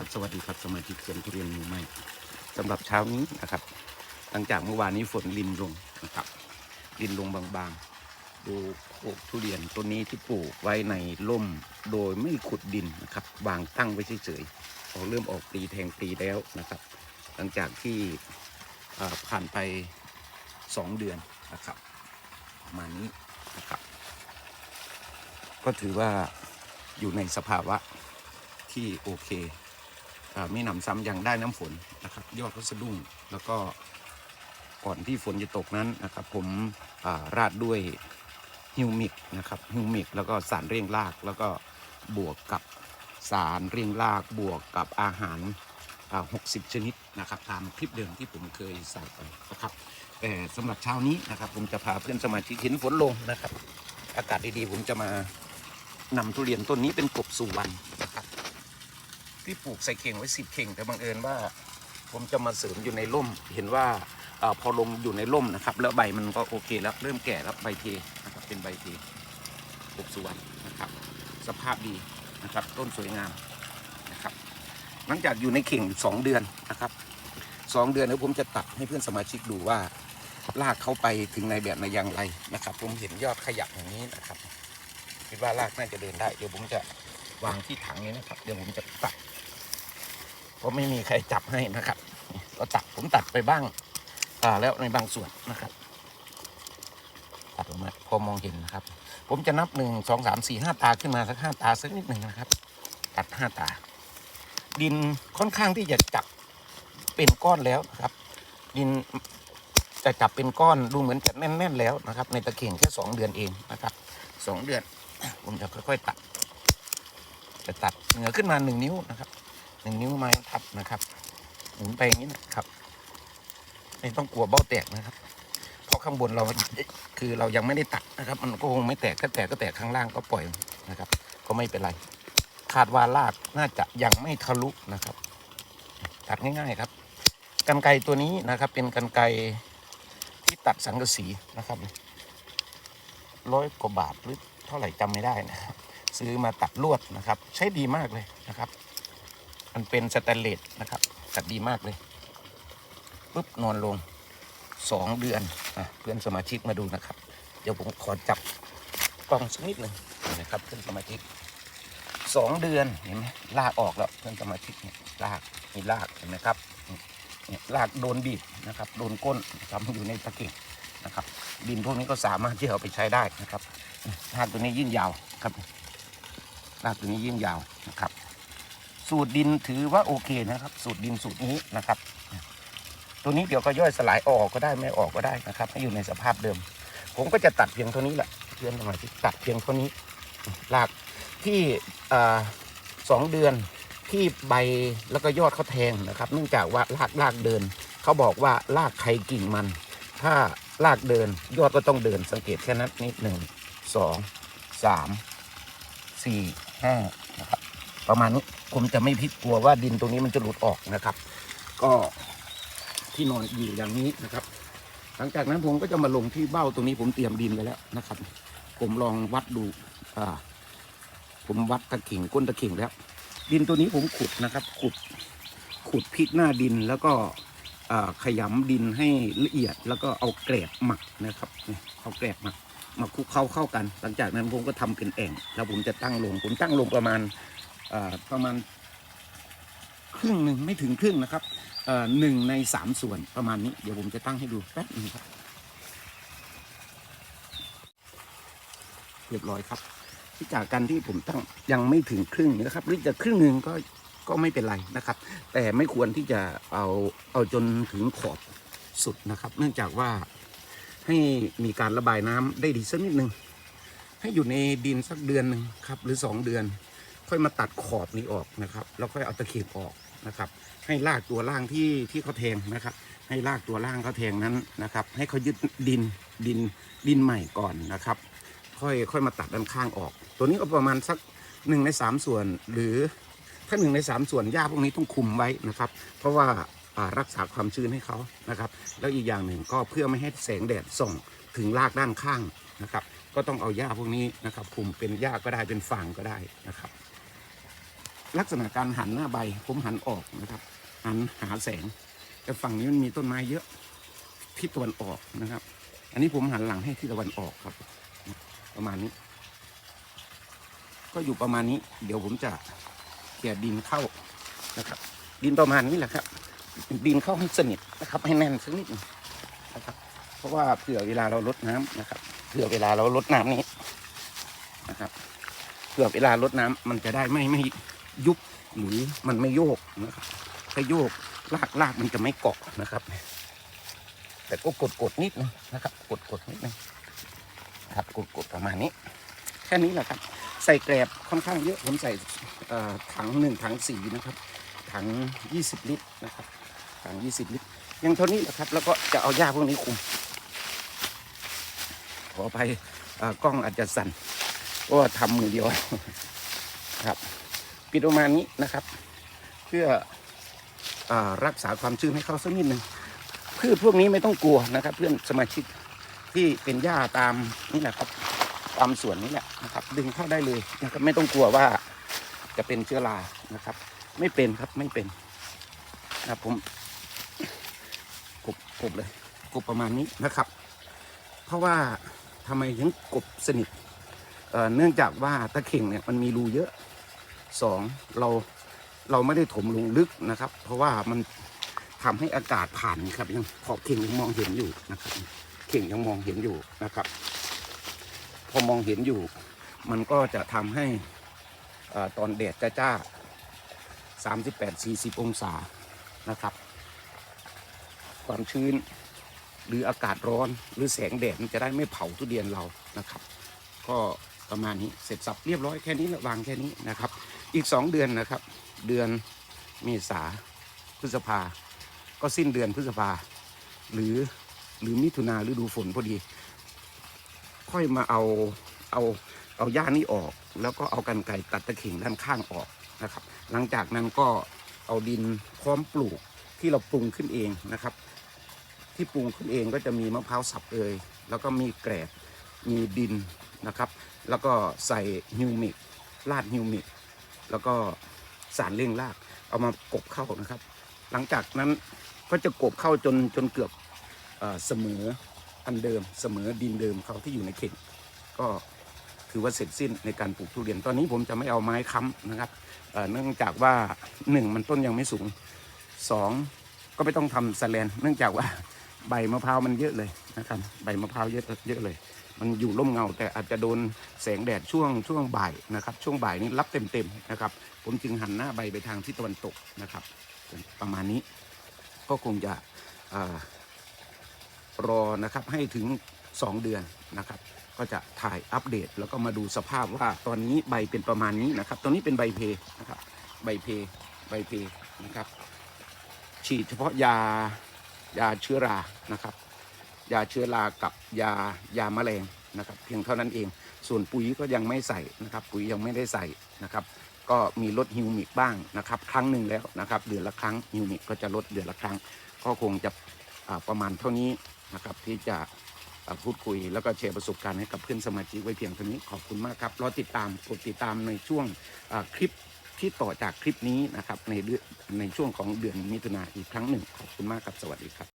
ครับสวัสดีครับสมาชิกสวนทุเรียนมือใหม่สำหรับเช้านี้นะครับ หลังจากเมื่อวานนี้ฝนลินลงนะครับลินลงบางๆ ดูโขกทุเรียนต้นนี้ที่ปลูกไว้ในร่มโดยไม่ขุดดินนะครับวางตั้งไว้เฉยๆออกเริ่มออกปลีแทงปลีแล้วนะครับ หลังจากที่ผ่านไปสองเดือนนะครับประมาณนี้นะครับ ก็ถือว่าอยู่ในสภาวะที่โอเค ม่หนำซ้ำยังได้น้ำฝนนะครับ ยอดก็สะดุ้งแล้วก็ก่อนที่ฝนจะตกนั้นนะครับ ผมาราดด้วยฮิวมิกนะครับฮิวมิกแล้วก็สารเร่งรากแล้วก็บวกกับสารเร่งรากบวกกับอาหารา60 ชนิดนะครับตามคลิปเดิมที่ผมเคยใส่ไปนะครับ แต่สำหรับเช้านี้นะครับ ผมจะพาเพื่อนสมาชิกเห็นฝนลงนะครับ อากาศดีๆ ผมจะมานำทุเรียนต้นนี้เป็นกบสุวรรณ ที่ปลูกใส่เข่งไว้สิบเข่ง แต่บังเอิญว่า ผมจะมาเสริมอยู่ในร่ม เห็นว่าอพอลงอยู่ในร่มนะครับ แล้วใบมันก็โอเคแล้วเริ่มแก่แล้วใบเทนะครับเป็นใบเทกบสวรรณนะครับ สภาพดีนะครับ ต้นสวยงามนะครับ หลังจากอยู่ในเข่งสองเดือนนะครับสองเดือนแล้วผมจะตัดให้เพื่อนสมาชิกดูว่าลากเขาไปถึงในแบบในอย่างไรนะครับ ผมเห็นยอดขยับอย่างนี้นะครับคิดว่าลากน่าจะเดินได้ เดี๋ยวผมจะวางที่ถังนี้นะครับ เดี๋ยวผมจะตัด เพราะไม่มีใครจับให้นะครับ ก็ตัดผมตัดไปบ้างอ่าแล้วในบางส่วนนะครับ ตัดออกมาพอมองเห็นนะครับ ผมจะนับหนึ่งสองสามสี่ห้าตาขึ้นมาสักห้าตาสักนิดหนึ่งนะครับ ตัดห้าตา ดินค่อนข้างที่จะจับเป็นก้อนแล้วนะครับ ดินจะจับเป็นก้อนดูเหมือนจะแน่น ๆ แล้วนะครับ ในตะเข่งแค่สองเดือนเองนะครับสองเดือน ผมจะค่อย ๆ ตัด จะตัดเหนือขึ้นมาหนึ่งนิ้วนะครับ หนึ่งนิ้วไม้ทับนะครับหมุนไปอย่างนี้นะครับ ไม่ต้องกลัวเบ้าแตกนะครับ เพราะข้างบนเราคือเรายังไม่ได้ตัดนะครับ มันก็คงไม่แตกก็แตกก็แตกข้างล่างก็ปล่อยนะครับ ก็ไม่เป็นไรคาดว่ารากน่าจะยังไม่ทะลุนะครับ ตัดง่ายๆครับกันไกรตัวนี้นะครับ เป็นกันไกรที่ตัดสังกะสีนะครับร้อยกว่าบาทหรือเท่าไหร่จำไม่ได้นะครับซื้อมาตัดลวดนะครับ ใช้ดีมากเลยนะครับ มันเป็นสแตนเลสนะครับตัดดีมากเลยปุ๊บนอนลงสองเดือนอะเพื่อนสมาชิกมาดูนะครับ เดี๋ยวผมขอจับกล้องสักนิดหนึ่งนะครับเพื่อนสมาชิกสองเดือนเห็นไหมลากออกแล้วเพื่อนสมาชิกเนี่ยลากมีลากเห็นไหมครับเนี่ยรากโดนบีบนะครับโดนก้นทำอยู่ในตะเกียงนะครับดินพวกนี้ก็สามารถที่เอาไปใช้ได้นะครับรากตัวนี้ยิ่งยาวครับรากตัวนี้ยิ่งยาวนะครับ สูตรดินถือว่าโอเคนะครับ สูตรดินสูตรนี้นะครับ ตัวนี้เดี๋ยวก็ย่อยสลายออกก็ได้ไม่ออกก็ได้นะครับ ให้อยู่ในสภาพเดิม ผมก็จะตัดเพียงเท่านี้แหละเพื่อนสมาชิกตัดเพียงเท่านี้รากที่อสองเดือนที่ใบแล้วก็ยอดเขาแทงนะครับ เนื่องจากว่ารากรากเดินเขาบอกว่ารากใครกิ่งมัน ถ้ารากเดินยอดก็ต้องเดินสังเกตแค่นั้นนี่หนึ่งสองสามสี่ห้า ประมาณนี้ผมจะไม่พิดกลัวว่าดินตรงนี้มันจะหลุดออกนะครับ ก็ที่นอนอยู่อย่างนี้นะครับ หลังจากนั้นผมก็จะมาลงที่เบ้าตรงนี้ผมเตรียมดินไว้แล้วนะครับ ผมลองวัดดูอ่าผมวัดตะเข่งก้นตะเข่งแล้ว ดินตัวนี้ผมขุดนะครับ ขุดขุดพลิกหน้าดินแล้วก็ขยำดินให้ละเอียดแล้วก็เอาแกลบหมักนะครับเอาแกลบหมักหมาคลุกเข้าเข้ากัน หลังจากนั้นผมก็ทำเป็นแอ่ง แล้วผมจะตั้งลงผมตั้งลงประมาณ ประมาณครึ่งหนึ่งไม่ถึงครึ่งนะครับหนึ่งในสามส่วนประมาณนี้ เดี๋ยวผมจะตั้งให้ดูแป๊บหนึงครับ เรียบร้อยครับ ที่จากการที่ผมตั้งยังไม่ถึงครึ่งนะครับ หรือจะครึ่งหนึ่งก็ก็ไม่เป็นไรนะครับ แต่ไม่ควรที่จะเอาเอาจนถึงขอบสุดนะครับ เนื่องจากว่าให้มีการระบายน้ำได้ดีสักนิดหนึ่งให้อยู่ในดินสักเดือนหนึ่งครับ หรือสองเดือน ค่อยมาตัดขอบนี้ออกนะครับ แล้วค่อยเอาตะเข็บออกนะครับ ให้ลากตัวล่างที่ที่เขาแทงนะครับ ให้ลากตัวล่างเขาแทงนั้นนะครับ ให้เขายึดดินดินดินใหม่ก่อนนะครับ ค่อยค่อยมาตัดด้านข้างออก ตัวนี้ก็ประมาณสักหนึ่งในสามส่วน หรือถ้าหนึ่งในสามส่วนหญ้าพวกนี้ต้องคุมไว้นะครับ เพราะว่ารักษาความชื้นให้เขานะครับ แล้วอีกอย่างหนึ่งก็เพื่อไม่ให้แสงแดดส่องถึงรากด้านข้างนะครับ ก็ต้องเอาหญ้าพวกนี้นะครับคุมเป็นหญ้าก็ได้เป็นฟางก็ได้นะครับ ลักษณะการหันหน้าใบ ผมหันออกนะครับ หันหาแสง แต่ฝั่งนี้มันมีต้นไม้เยอะทิศตะวันออกนะครับ อันนี้ผมหันหลังให้ทิศตะวันออกครับ ประมาณนี้ ก็อยู่ประมาณนี้ เดี๋ยวผมจะเกี่ยดินเข้านะครับ ดินประมาณนี้แหละครับ ดินเข้าให้สนิทนะครับ ให้แน่นสักนิดหนึ่งนะครับ เพราะว่าเผื่อเวลาเราลดน้ำนะครับ เผื่อเวลาเราลดน้ำนี้นะครับ เผื่อเวลาลดน้ำมันจะได้ไม่ไม่ ยุบหรือมันไม่โยกนะครับถ้าโยกลากลากมันจะไม่เกาะนะครับ แต่ก็กดกดนิดนึงนะครับ กดกดนิดนึงครับกดกดประมาณนี้ แค่นี้แหละครับ ใส่แกลบค่อนข้างเยอะผมใส่ถังหนึ่งถังสี่นะครับ ถัง20ลิตรนะครับถัง20ลิตรยังเท่านี้แหละครับ แล้วก็จะเอาหญ้าพวกนี้คุมขออภัยเอ่อกล้องอาจจะสั่นเพราะว่าทำมือเดียวครับ ปิดประมาณนี้นะครับ เพื่ออรักษาความชื้นให้เขาสักนิดหนึ่งพืชพวกนี้ไม่ต้องกลัวนะครับ เพื่อนสมาชิกที่เป็นหญ้าตามนี่แหละครับตามสวนนี่แหละนะครับ ดึงเข้าได้เลยนะครับไม่ต้องกลัวว่าจะเป็นเชื้อรานะครับ ไม่เป็นครับไม่เป็นนะผมกบกบเลยกบประมาณนี้นะครับ เพราะว่าทำไมถึงกบสนิทเเนื่องจากว่าตะเข่งเนี่ยมันมีรูเยอะ สองเราเราไม่ได้ถมลงลึกนะครับ เพราะว่ามันทำให้อากาศผ่านครับยังขอบเข่งยังมองเห็นอยู่นะครับ เข่งยังมองเห็นอยู่นะครับ พอมองเห็นอยู่ มันก็จะทำให้อ่อตอนแดดจ้าๆสามสิบแปดสี่สิบองศานะครับ ความชื้นหรืออากาศร้อนหรือแสงแดดมันจะได้ไม่เผาทุเรียนเรานะครับ ก็ประมาณนี้เสร็จสับเรียบร้อยแค่นี้ละวางแค่นี้นะครับ อีก2เดือนนะครับ เดือนเมษาพฤษภา ก็สิ้นเดือนพฤษภา หรือหรือมิถุนาฤดูฝนพอดี ค่อยมาเอาเอาเอาหญ้านี้ออก แล้วก็เอากันไก่ตัดตะเข่งด้านข้างออกนะครับ หลังจากนั้นก็เอาดินพร้อมปลูกที่เราปรุงขึ้นเองนะครับ ที่ปรุงขึ้นเองก็จะมีมะพร้าวสับเอยแล้วก็มีแกลบมีดินนะครับ แล้วก็ใส่ฮิวมิกลาดฮิวมิก แล้วก็สารเร่งราก เอามากบเข้านะครับ หลังจากนั้นก็จะกบเข้าจนจนเกือบเสมออันเดิมเสมอดินเดิมเขาที่อยู่ในเข่งก็ถือว่าเสร็จสิ้นในการปลูกทุเรียนตอนนี้ผมจะไม่เอาไม้ค้ำนะครับเนื่องจากว่าหนึ่งมันต้นยังไม่สูงสองก็ไม่ต้องทำสแลน เนื่องจากว่าใบมะพร้าวมันเยอะเลยนะครับใบมะพร้าวเยอะเยอะเลย มันอยู่ร่มเงา แต่อาจจะโดนแสงแดดช่วงช่วงบ่ายนะครับ ช่วงบ่ายนี้รับเต็มๆนะครับ ผมจึงหันหน้าใบไปทางทิศตะวันตกนะครับ ประมาณนี้ก็คงจะอรอนะครับให้ถึง 2 เดือนนะครับ ก็จะถ่ายอัปเดต แล้วก็มาดูสภาพว่าตอนนี้ใบเป็นประมาณนี้นะครับ ตอนนี้เป็นใบเพนะครับ ใบเพใบเพนะครับ ฉีดเฉพาะยายาเชื้อรานะครับ ยาเชื้อรากับยายาแมลงนะครับเพียงเท่านั้นเอง ส่วนปุ๋ยก็ยังไม่ใส่นะครับ ปุ๋ยยังไม่ได้ใส่นะครับ ก็มีลดฮิวมิกบ้างนะครับ ครั้งหนึ่งแล้วนะครับ เดือนละครั้งฮิวมิกก็จะลดเดือนละครั้ง ก็คงจะประมาณเท่านี้นะครับที่จะพูดคุยแล้วก็แชร์ประสบการณ์ให้กับเพื่อนสมาชิกไว้เพียงเท่านี้ขอบคุณมากครับรอติดตามกดติดตามในช่วงคลิปที่ต่อจากคลิปนี้นะครับในในช่วงของเดือนมิถุนาอีกครั้งหนึ่งขอบคุณมากครับสวัสดีครับ